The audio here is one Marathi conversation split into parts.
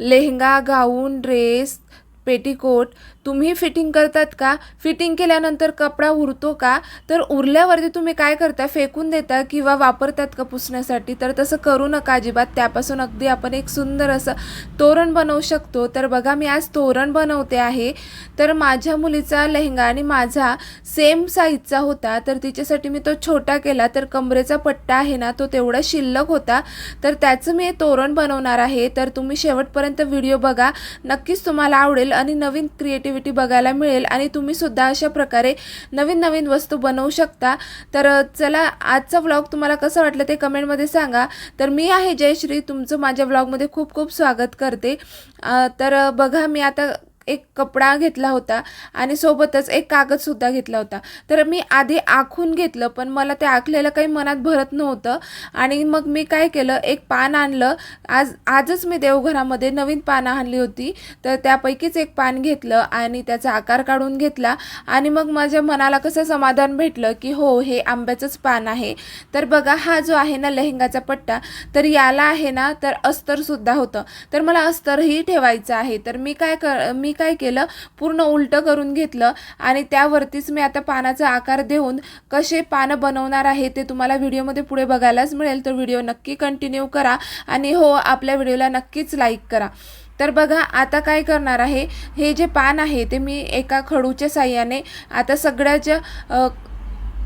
लेहंगा गाऊन ड्रेस पेटीकोट तुम्ही फिटिंग करतात का? फिटिंग केल्यानंतर कपडा उरतो का? तर उरल्यावरती तुम्ही काय करता? फेकून देता किंवा वापरतात का पुसण्यासाठी? तर तसं करू नका अजिबात. त्यापासून अगदी आपण एक सुंदर असं तोरण बनवू शकतो. तर बघा मी आज तोरण बनवते आहे. तर माझ्या मुलीचा लेहंगा आणि माझा सेम साईजचा होता. तर तिच्यासाठी मी तो छोटा केला. तर कमरेचा पट्टा आहे ना तो तेवढा शिल्लक होता. तर त्याचं मी तोरण बनवणार आहे. तर तुम्ही शेवटपर्यंत व्हिडिओ बघा. नक्कीच तुम्हाला आवडेल. आणि नवीन क्रिएटिव्हिटी बघायला मिळेल आणि तुम्ही सुद्धा अशा प्रकारे नवीन नवीन वस्तू बनवू शकता. तर चला आजचा व्लॉग तुम्हाला कसं वाटलं ते कमेंटमध्ये सांगा. तर मी आहे जयश्री. तुमचं माझ्या व्लॉगमध्ये खूप खूप स्वागत करते. तर बघा मी आता एक कपडा घेतला होता आणि सोबतच एक कागदसुद्धा घेतला होता. तर मी आधी आखून घेतलं पण मला ते आखलेलं काही मनात भरत नव्हतं. आणि मग मी काय केलं एक पान आणलं. आज आजच मी देवघरामध्ये नवीन पानं आणली होती. तर त्यापैकीच एक पान घेतलं आणि त्याचा आकार काढून घेतला. आणि मग माझ्या मनाला कसं समाधान भेटलं की हो हे आंब्याचंच पान आहे. तर बघा हा जो आहे ना लेहंगाचा पट्टा तर याला आहे ना तर अस्तरसुद्धा होतं. तर मला अस्तरही ठेवायचं आहे. तर मी काय कर मी काय केलं पूर्ण उलटं करून घेतलं आणि त्यावरतीच मी आता पानाचा आकार देऊन कसे पानं बनवणार आहे ते तुम्हाला व्हिडिओमध्ये पुढे बघायलाच मिळेल. तर व्हिडिओ नक्की कंटिन्यू करा आणि हो आपल्या व्हिडिओला नक्कीच लाईक करा. तर बघा आता काय करणार आहे? हे जे पान आहे ते मी एका खडूच्या साह्याने आता सगळ्याच्या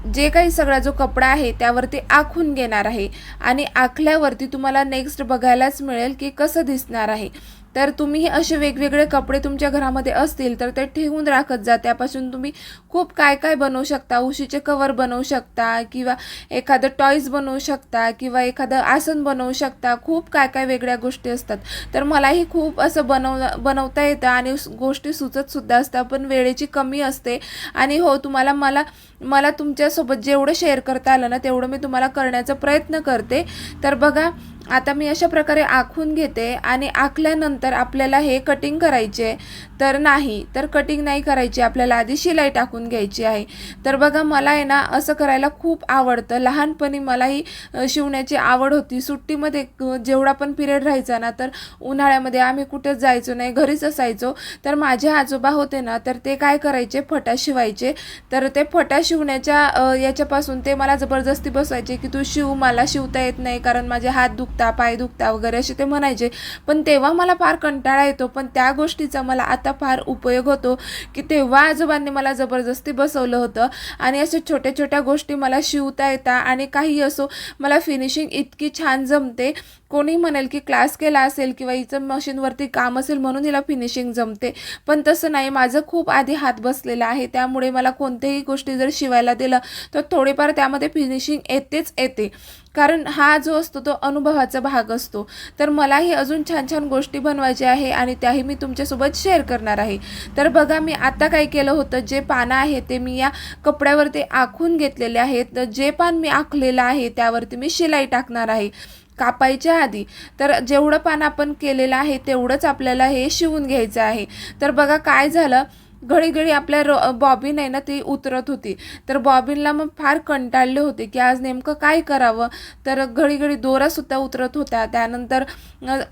जे काही सगळा जो कपडा आहे त्यावरती आखून घेणार आहे आणि आखल्यावरती तुम्हाला नेक्स्ट बघायलाच मिळेल की कसं दिसणार आहे. तर तुम्ही असे वेगवेगळे कपडे तुमच्या घरामध्ये असतील तर ते ठेवून राखत जा. त्यापासून तुम्ही खूप काय काय बनवू शकता? उशीचे कवर बनवू शकता किंवा एखादं टॉईज बनवू शकता किंवा एखादं आसन बनवू शकता. खूप काय काय वेगळ्या गोष्टी असतात. तर मलाही खूप असं बनव बनवता येतं आणि गोष्टी सुचतसुद्धा असतात पण वेळेची कमी असते. आणि हो तुम्हाला मला मला तुमच्यासोबत जेवढं शेअर करता आलं ना तेवढं मी तुम्हाला करण्याचा प्रयत्न करते. तर बघा आता मी अशा प्रकारे आखून घेते आणि आखल्यानंतर आपल्याला हे कटिंग करायचे तर नाही तर कटिंग नाही करायची. आपल्याला आधी शिलाई टाकून घ्यायची आहे. तर बघा मला आहे ना असं करायला खूप आवडतं. लहानपणी मलाही शिवण्याची आवड होती. सुट्टीमध्ये जेवढा पण पिरियड राहायचा ना तर उन्हाळ्यामध्ये आम्ही कुठेच जायचो नाही घरीच असायचो. तर माझे आजोबा होते ना तर ते काय करायचे फटा शिवायचे. तर ते फटा शिवण्याच्या याच्यापासून ते मला जबरदस्ती बसवायचे की तू शिव मला शिवता येत नाही कारण माझे हात दुखता पाय दुखता वगैरे असे ते म्हणायचे. पण तेव्हा मला फार कंटाळा येतो. पण त्या गोष्टीचा मला आता फार उपयोग होतो की तेव्हा आजोबांनी मला जबरदस्ती बसवलं होतं आणि अशा छोट्या छोट्या गोष्टी मला शिवता येतात आणि काही असो मला फिनिशिंग इतकी छान जमते कोणी म्हणेल की क्लास केला असेल किंवा हिचं मशीनवरती काम असेल म्हणून हिला फिनिशिंग जमते. पण तसं नाही माझं खूप आधी हात बसलेला आहे त्यामुळे मला कोणत्याही गोष्टी जर शिवायला दिलं तर थोडेफार त्यामध्ये फिनिशिंग येतेच येते. कारण हा जो असतो तो अनुभवाचा भाग असतो. तर मलाही अजून छान छान गोष्टी बनवायच्या आहे आणि त्याही मी तुमच्यासोबत शेअर करणार आहे. तर बघा मी आता काय केलं होतं जे पानं आहे ते मी या कपड्यावरती आखून घेतलेले आहेत. तर जे पान मी आखलेलं आहे त्यावरती मी शिलाई टाकणार आहे. कापायच्या आधी. तर जेवढं पान आपण केलेलं आहे तेवढंच आपल्याला हे शिवून घ्यायचं आहे. तर बघा काय झालं? घडी घडी आपल्या रो बॉबिन आहे ना ती उतरत होती. तर बॉबिनला मग फार कंटाळले होते की आज नेमकं काय करावं? तर घडी घडी दोरासुद्धा उतरत होत्या. त्यानंतर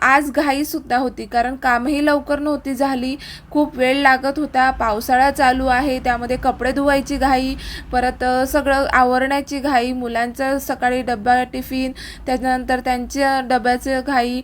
आज घाईसुद्धा होती. कारण कामही लवकर नव्हती झाली. खूप वेळ लागत होता. पावसाळा चालू आहे. त्यामध्ये कपडे धुवायची घाई परत सगळं आवरण्याची घाई मुलांचं सकाळी डब्बा टिफिन त्याच्यानंतर त्यांच्या डब्याचं घाई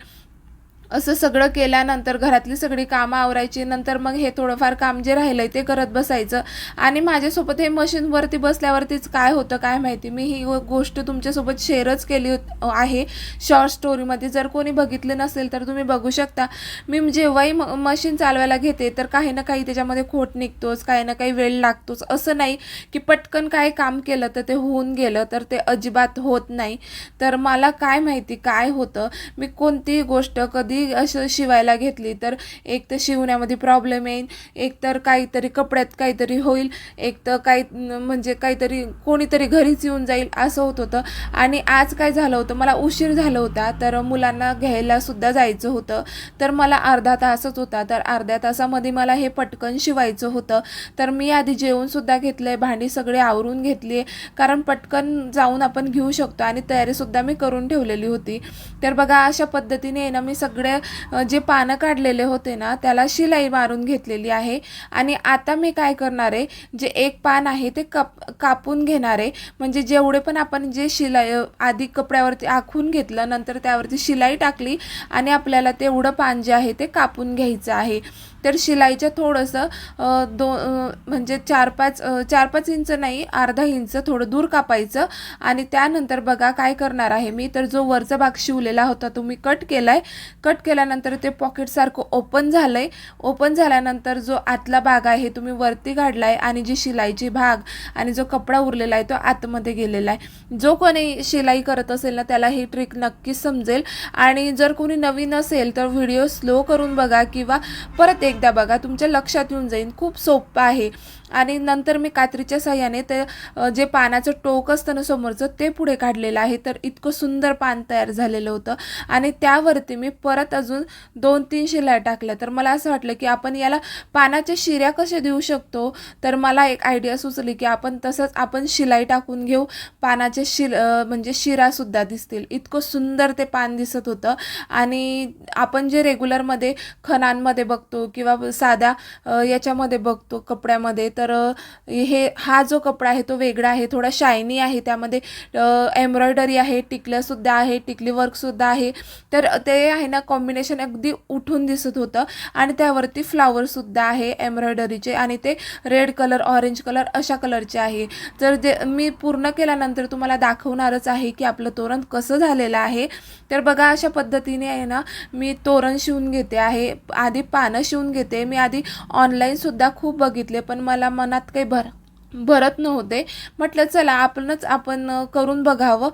असं सगळं केल्यानंतर घरातली सगळी कामं आवरायची नंतर मग हे थोडंफार काम जे राहिलं ते करत बसायचं. आणि माझ्यासोबत हे मशीनवरती बसल्यावरतीच काय होतं काय माहिती? मी ही गोष्ट तुमच्यासोबत शेअरच केली होत- आहे. शॉर्ट स्टोरीमध्ये जर कोणी बघितलं नसेल तर तुम्ही बघू शकता. मी जेव्हाही म मशीन चालवायला घेते तर काही ना काही त्याच्यामध्ये खोट निघतोच काही ना काही वेळ लागतोच. असं नाही की पटकन काय काम केलं तर ते होऊन गेलं तर ते अजिबात होत नाही. तर मला काय माहिती काय होतं? मी कोणतीही गोष्ट कधी असं शिवायला घेतली तर एक तर शिवण्यामध्ये प्रॉब्लेम येईल एक तर काहीतरी कपड्यात काहीतरी होईल एक तर काही म्हणजे काहीतरी कोणीतरी घरीच येऊन जाईल असं होत होतं. आणि आज काय झालं होतं मला उशीर झाला होता तर मुलांना घ्यायला सुद्धा जायचं होतं. तर मला अर्धा तासच होता तर अर्ध्या तासामध्ये मला हे पटकन शिवायचं होतं. तर मी आधी जेवणसुद्धा घेतलं आहे भांडी सगळे आवरून घेतली आहे कारण पटकन जाऊन आपण घेऊ शकतो आणि तयारीसुद्धा मी करून ठेवलेली होती. तर बघा अशा पद्धतीने ना मी सगळ्या जे पानं काढलेले होते ना त्याला शिलाई मारून घेतलेली आहे. आणि आता मी काय करणार आहे जे एक पान आहे ते कप कापून घेणार आहे. म्हणजे जेवढे पण आपण जे शिलाई आधी कपड्यावरती आखून घेतलं नंतर त्यावरती शिलाई टाकली आणि आपल्याला तेवढं पान जे आहे ते कापून घ्यायचं आहे. तर शिलाईच्या थोडंसं दो म्हणजे चार पाच चार पाच इंच नाही अर्धा इंच थोडं दूर कापायचं. आणि त्यानंतर बघा काय करणार आहे मी. तर जो वरचा भाग शिवलेला होता तो मी कट केला आहे कट केल्यानंतर ते पॉकेटसारखं ओपन झालं आहे ओपन झाल्यानंतर जो आतला भाग आहे तुम्ही वरती काढला आहे आणि जी शिलाईची भाग आणि जो कपडा उरलेला आहे तो आतमध्ये गेलेला आहे. जो कोणी शिलाई करत असेल ना त्याला ही ट्रिक नक्कीच समजेल. आणि जर कोणी नवीन असेल तर व्हिडिओ स्लो करून बघा किंवा परत एकदा बघा तुमच्या लक्षात येऊन जाईल. खूप सोपं आहे. आणि नंतर मी कात्रीच्या साह्याने ते जे पानाचं टोक असतं ना समोरचं ते पुढे काढलेलं आहे. तर इतकं सुंदर पान तयार झालेलं होतं. आणि त्यावरती मी परत अजून दोन तीन शिलाय टाकल्या. तर मला असं वाटलं की आपण याला पानाच्या शिऱ्या कशा देऊ शकतो? तर मला एक आयडिया सुचली की आपण तसंच आपण शिलाई टाकून घेऊ. पानाचे शिर म्हणजे शिरासुद्धा दिसतील. इतकं सुंदर ते पान दिसत होतं. आणि आपण जे रेग्युलरमध्ये खणांमध्ये बघतो किंवा किंवा साध्या याच्यामध्ये बघतो कपड्यामध्ये तर हे हा जो कपडा आहे तो वेगळा आहे थोडा शायनी आहे त्यामध्ये एम्ब्रॉयडरी आहे टिकल्यासुद्धा आहे टिकली वर्कसुद्धा आहे तर ते आहे ना कॉम्बिनेशन अगदी उठून दिसत होतं आणि त्यावरती फ्लावरसुद्धा आहे एम्ब्रॉयडरीचे आणि ते रेड कलर ऑरेंज कलर अशा कलरचे आहे. तर जे मी पूर्ण केल्यानंतर तुम्हाला दाखवणारच आहे की आपलं तोरण कसं झालेलं आहे. तर बघा अशा पद्धतीने आहे ना मी तोरण शिवून घेते आहे. आधी पानं शिवून घेते. मी आधी ऑनलाईनसुद्धा खूप बघितले पण मला मनात काही भर भरत नव्हते. म्हटलं चला आपणच आपण करून बघावं.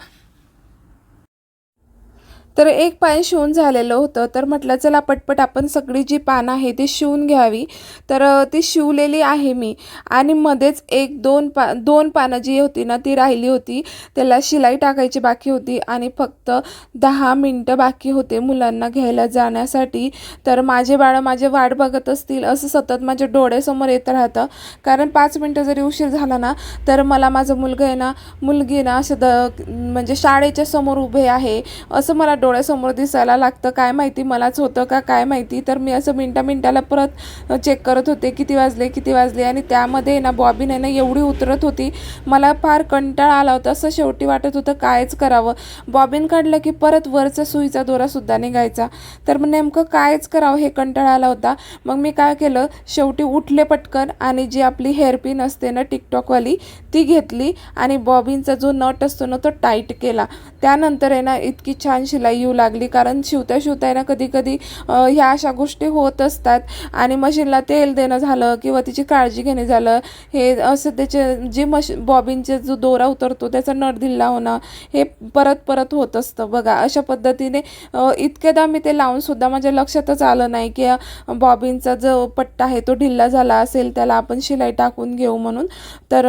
तर एक पान शिवून झालेलं होतं. तर म्हटलं चला पटपट आपण सगळी जी पानं आहे ती शिवून घ्यावी. तर ती शिवलेली आहे मी. आणि मध्येच एक दोन पा दोन पानं जी होती ना ती राहिली होती. त्याला शिलाई टाकायची बाकी होती आणि फक्त दहा मिनटं बाकी होते मुलांना घ्यायला जाण्यासाठी. तर माझे बाळं माझे वाट बघत असतील असं सतत माझ्या डोळ्यासमोर येत राहतं. कारण पाच मिनटं जरी उशीर झाला ना तर मला माझं मुलगा आहे ना मुलगी ना असं द म्हणजे शाळेच्या समोर उभे आहे. असं मला डोळ्यासमोर दिसायला लागतं. काय माहिती मलाच होतं का काय माहिती? तर मी असं मिनटा मिनटाला परत चेक करत होते किती वाजले किती वाजले? आणि त्यामध्ये ना बॉबीन आहे ना एवढी उतरत होती. मला फार कंटाळा आला होता. असं शेवटी वाटत होतं कायच करावं. बॉबीन काढलं की परत वरचा सुईचा दोरासुद्धा निघायचा. तर मग नेमकं कायच करावं हे कंटाळा आला होता. मग मी काय केलं? शेवटी उठले पटकन आणि जी आपली हेअरपिन असते ना टिकटॉकवाली ती घेतली आणि बॉबिनचा जो नट असतो ना तो टाईट केला. त्यानंतर आहे ना इतकी छान शिलाई येऊ लागली. कारण शिवता शिवताय ना कधी कधी ह्या अशा गोष्टी होत असतात. आणि मशीनला तेल देणं झालं किंवा तिची काळजी घेणे झालं हे असं त्याचे जे मश बॉबिनचे जो दोरा उतरतो त्याचा नट ढिल्ला होणं हे परत परत होत असतं. बघा अशा पद्धतीने अ, इतक्यादा मी ते लावूनसुद्धा माझ्या लक्षातच आलं नाही की बॉबिनचा जो पट्टा आहे तो ढिल्ला झाला असेल त्याला आपण शिलाई टाकून घेऊ म्हणून. तर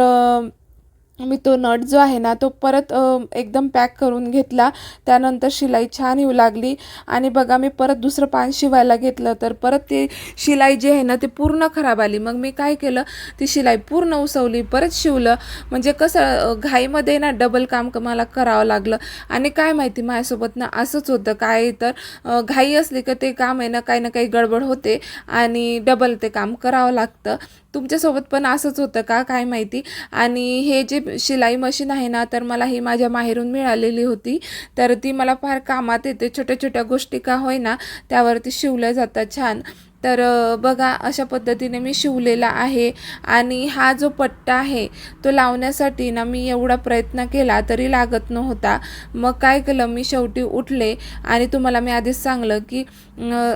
मी तो नट जो आहे ना तो परत एकदम पॅक करून घेतला. त्यानंतर शिलाई छान येऊ लागली. आणि बघा मी परत दुसरं पान शिवायला घेतलं तर परत ते शिलाई जी आहे ना ते पूर्ण खराब आली. मग मी काय केलं ती शिलाई पूर्ण उसवली परत शिवलं. म्हणजे कसं घाईमध्ये ना डबल काम मला करावं लागलं. आणि काय माहिती माझ्यासोबत ना असंच होतं. काय तर घाई असली का ते काम आहे ना काही ना काही गडबड होते. आणि डबल ते काम करावं लागतं. तुमच्यासोबत पण असंच होतं का? काय माहिती? आणि हे जे शिलाई मशीन आहे ना तर मला ही माझ्या माहेरून मिळालेली होती. तर ती मला फार कामात येते. छोट्या छोट्या गोष्टी का होईना त्यावरती शिवलं जातं छान. तर बघा अशा पद्धतीने मी शिवलेला आहे आणि हा जो पट्टा आहे तो लावण्यासाठी ना मी एवढा प्रयत्न केला तरी लागत नव्हता. मग काय केलं मी शेवटी उठले आणि तुम्हाला मी आधीच सांगलं की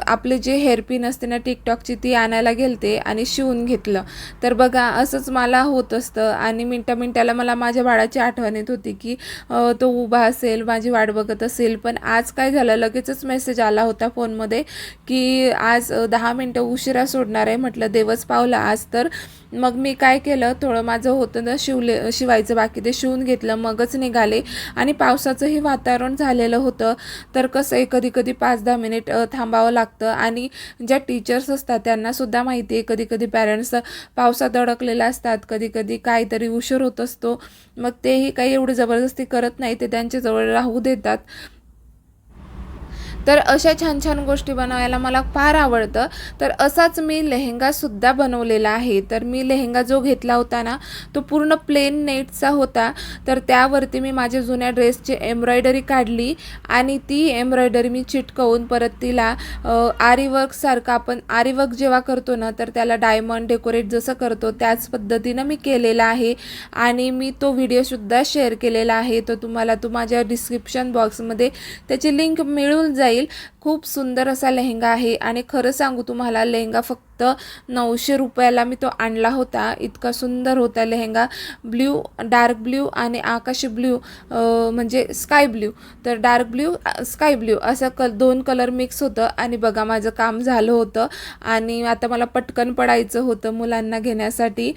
आपले जे हेअरपिन असते ना टिकटॉकची ती आणायला गेलते आणि शिवून घेतलं. तर बघा असंच मला होत असतं आणि मिनटा मिनटाला मला माझ्या बाळाची आठवण येत होती की तो उभा असेल माझी वाट बघत असेल. पण आज काय झालं लगेचच मेसेज आला होता फोनमध्ये की आज दहा मिनटं उशिरा सोडणार आहे. म्हटलं देवच पावला आज. तर मग मी काय केलं थोडं माझं होतं ना शिवले शिवायचं बाकी ते शिवून घेतलं मगच निघाले. आणि पावसाचंही वातावरण झालेलं होतं. तर कसं आहे कधी कधी पाच दहा मिनिट थांबावं लागतं. आणि ज्या टीचर्स असतात त्यांनासुद्धा माहिती आहे कधी कधी पॅरेंट्स पावसात अडकलेले असतात. कधी कधी काहीतरी उशीर होत असतो. मग तेही काही एवढी जबरदस्ती करत नाही ते त्यांच्याजवळ राहू देतात. तर अशा छान छान गोष्टी बनवायला मला फार आवडतं. तर असाच मी लेहेंगासुद्धा बनवलेला आहे. तर मी लेहेंगा जो घेतला होता ना तो पूर्ण प्लेन नेटचा होता. तर त्यावरती मी माझ्या जुन्या ड्रेसची एम्ब्रॉयडरी काढली आणि ती एम्ब्रॉयडरी मी चिटकवून परत तिला आरीवर्कसारखं आपण आरीवर्क जेव्हा करतो ना तर त्याला डायमंड डेकोरेट जसं करतो त्याच पद्धतीनं मी केलेला आहे. आणि मी तो व्हिडिओसुद्धा शेअर केलेला आहे. तो तुम्हाला तो माझ्या डिस्क्रिप्शन बॉक्समध्ये त्याची लिंक मिळून जाईल. जाईल. खूप सुंदर असा लेहंगा आहे. आणि खरं सांगू तुम्हाला लेहंगा फक्त नऊशे रुपयाला मी तो आणला होता. इतका सुंदर होता लेहंगा. ब्ल्यू डार्क ब्ल्यू आणि आकाशी ब्ल्यू म्हणजे स्काय ब्ल्यू. तर डार्क ब्ल्यू स्काय ब्ल्यू असं क दोन कलर मिक्स होतं. आणि बघा माझं काम झालं होतं. आणि आता मला पटकन पडायचं होतं मुलांना घेण्यासाठी.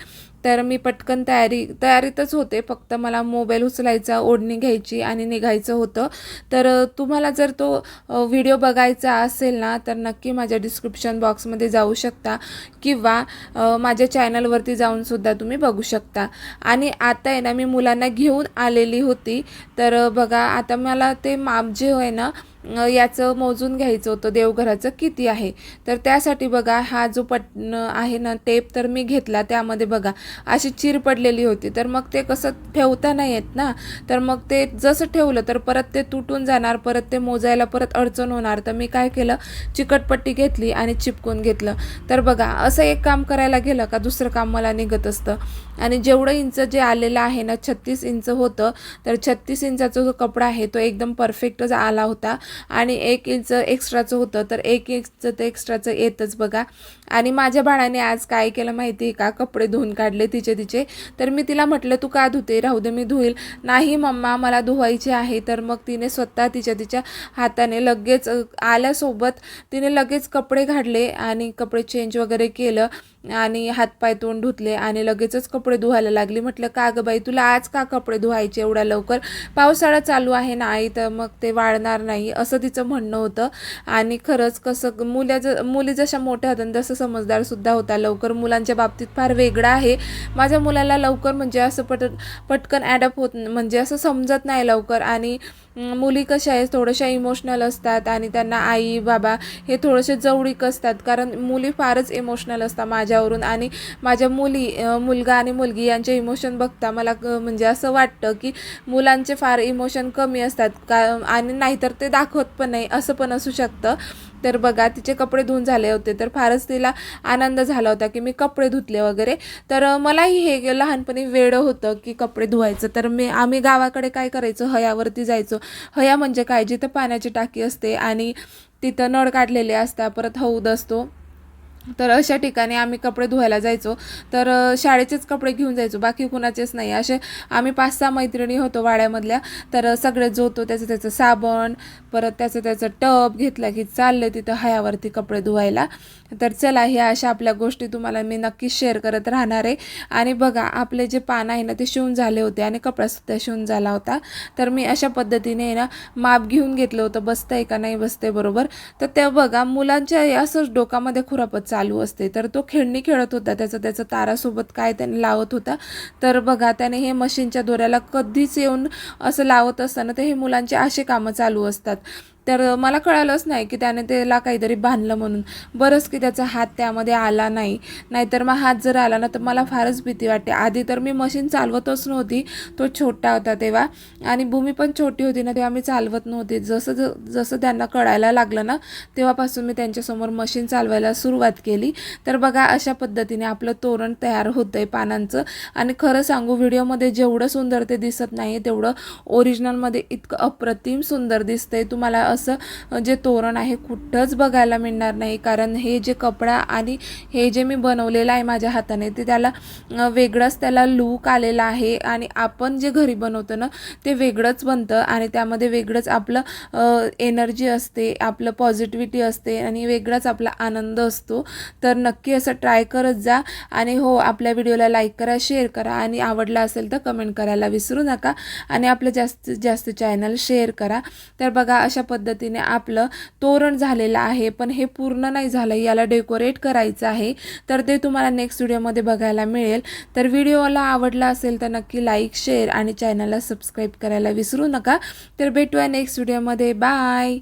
तर मी पटकन तयारी तयारीतच होते. फक्त मला मोबाईल उचलायचा ओढणी घ्यायची आणि निघायचं होतं. तर तुम्हाला जर तो व्हिडिओ बघा बघायचा असेल ना तर नक्की माझ्या डिस्क्रिप्शन बॉक्समध्ये जाऊ शकता. किंवा माझ्या चॅनलवरती जाऊनसुद्धा तुम्ही बघू शकता. आणि आता आहे ना मी मुलांना घेऊन आलेली होती. तर बघा आता मला ते माप जे आहे ना याचं मोजून घ्यायचं होतं देवघराचं किती आहे? तर त्यासाठी बघा हा जो पट आहे ना टेप तर मी घेतला त्यामध्ये बघा अशी चीर पडलेली होती. तर मग ते कसं ठेवता नाही येत ना? तर मग ते जसं ठेवलं तर परत ते तुटून जाणार परत ते मोजायला परत अडचण होणार. तर मी काय केलं? चिकटपट्टी घेतली आणि चिपकून घेतलं. तर बघा असं एक काम करायला गेलं का दुसरं काम मला निघत असतं. आणि जेवढं इंच जे आलेलं आहे ना छत्तीस इंच होतं. तर छत्तीस इंचाचा जो कपडा आहे तो एकदम परफेक्टच आला होता. आणि एक इंच एक्स्ट्राचं होतं. तर एक इंचचं ते एक्स्ट्राचं येतच बघा. आणि माझ्या बाळाने आज काय केलं माहिती आहे का? कपडे धुवून काढले तिचे तिचे. तर मी तिला म्हटलं तू का धुते? राहू दे मी धुईल. नाही मम्मा मला धुवायचे आहे. तर मग तिने स्वतः तिच्या तिच्या हाताने लगेच आल्यासोबत तिने लगेच कपडे काढले आणि कपडे चेंज वगैरे केलं. आणि हातपाय तोंड धुतले आणि लगेचच कपडे धुवायला लागली. म्हटलं का गं बाई तुला आज का कपडे धुवायचे एवढ्या लवकर? पावसाळा चालू आहे ना आई तर मग ते वाळणार नाही. असं तिचं म्हणणं होतं. आणि खरंच कसं मुल्या ज मुली जशा मोठ्या होत्या तसं समजदारसुद्धा होता लवकर मुलांच्या बाबतीत फार वेगळा आहे. माझ्या मुलाला लवकर म्हणजे असं पट पटकन ॲडप होत म्हणजे असं समजत नाही लवकर. आणि मुली कशा आहेत थोड्याशा इमोशनल असतात आणि त्यांना आई बाबा हे थोडेसे जवळीक असतात. कारण मुली फारच इमोशनल असतात माझ्यावरून आणि माझ्या मुली मुलगा आणि मुलगी यांचे इमोशन बघता मला म्हणजे असं वाटतं की मुलांचे फार इमोशन कमी असतात. का आणि नाहीतर ते दाखवत पण नाही असं पण असू शकतं. तर बघा तिचे कपडे धुवून झाले होते तर फारच तिला आनंद झाला होता की मी कपडे धुतले वगैरे. तर मलाही हे लहानपणी वेळ होतं की कपडे धुवायचं. तर मी आम्ही गावाकडे काय करायचं? हयावरती जायचो. हया म्हणजे काय? जिथं पाण्याची टाकी असते आणि तिथं नळ काढलेले असतात परत हौद असतो. तर अशा ठिकाणी आम्ही कपडे धुवायला जायचो. तर शाळेचेच कपडे घेऊन जायचो. बाकी कुणाचेच नाही. असे आम्ही पाच सहा मैत्रिणी होतो वाड्यामधल्या. तर सगळे जो होतो त्याचं त्याचं साबण परत त्याचं त्याचं टब घेतला की चाललं तिथं हयावरती कपडे धुवायला. तर चला ह्या अशा आपल्या गोष्टी तुम्हाला मी नक्कीच शेअर करत राहणार आहे. आणि बघा आपले जे पान आहे ना ते शिवून झाले होते आणि कपडासुद्धा शिवून झाला होता. तर मी अशा पद्धतीने ना माप घेऊन घेतलं होतं. बसतंय का नाही बसतंय बरोबर. तर ते बघा मुलांच्या असंच डोकामध्ये खुरापत चालू असते. तर तो खेळणी खेळत होता. त्याचं त्याचं तारासोबत काय त्याने लावत होता. तर बघा त्याने हे मशीनच्या दोऱ्याला कधीच येऊन असं लावत असताना ते हे मुलांचे असे कामं चालू असतात. तर मला कळालंच नाही की त्याने त्याला काहीतरी बांधलं म्हणून. बरंच की त्याचा हात त्यामध्ये आला नाही. नाहीतर मग हात जर आला ना तर मला फारच भीती वाटते. आधी तर मी मशीन चालवतच नव्हती. तो छोटा होता तेव्हा. आणि भूमी पण छोटी होती ना तेव्हा मी चालवत नव्हती. जसं जसं त्यांना कळायला लागलं ना तेव्हापासून मी त्यांच्यासमोर मशीन चालवायला सुरुवात केली. तर बघा अशा पद्धतीने आपलं तोरण तयार होतं आहे पानांचं. आणि खरं सांगू व्हिडिओमध्ये जेवढं सुंदर ते दिसत नाही तेवढं ओरिजिनलमध्ये इतकं अप्रतिम सुंदर दिसतंय. तुम्हाला असं जे तोरण आहे कुठंच बघायला मिळणार नाही. कारण हे जे कपडा आणि हे जे मी बनवलेलं आहे माझ्या हाताने ते त्याला वेगळंच त्याला लूक आलेला आहे आणि आपण जे घरी बनवतो ना ते वेगळंच बनतं आणि त्यामध्ये वेगळंच आपलं एनर्जी असते आपलं पॉझिटिव्हिटी असते आणि वेगळाच आपला आनंद असतो. तर नक्की असं ट्राय करत जा आणि हो आपल्या व्हिडिओला लाईक करा शेअर करा आणि आवडला असेल तर कमेंट करायला विसरू नका आणि आपलं जास्तीत जास्त चॅनल शेअर करा. तर बघा अशा पद्धती पद्धतीने आपलं तोरण झालेलं आहे पण हे पूर्ण नाही झालं. याला डेकोरेट करायचं आहे. तर ते तुम्हाला नेक्स्ट व्हिडिओमध्ये बघायला मिळेल. तर व्हिडिओला आवडला असेल तर नक्की लाईक शेअर आणि चॅनलला सबस्क्राईब करायला विसरू नका. तर भेटूया नेक्स्ट व्हिडिओमध्ये बाय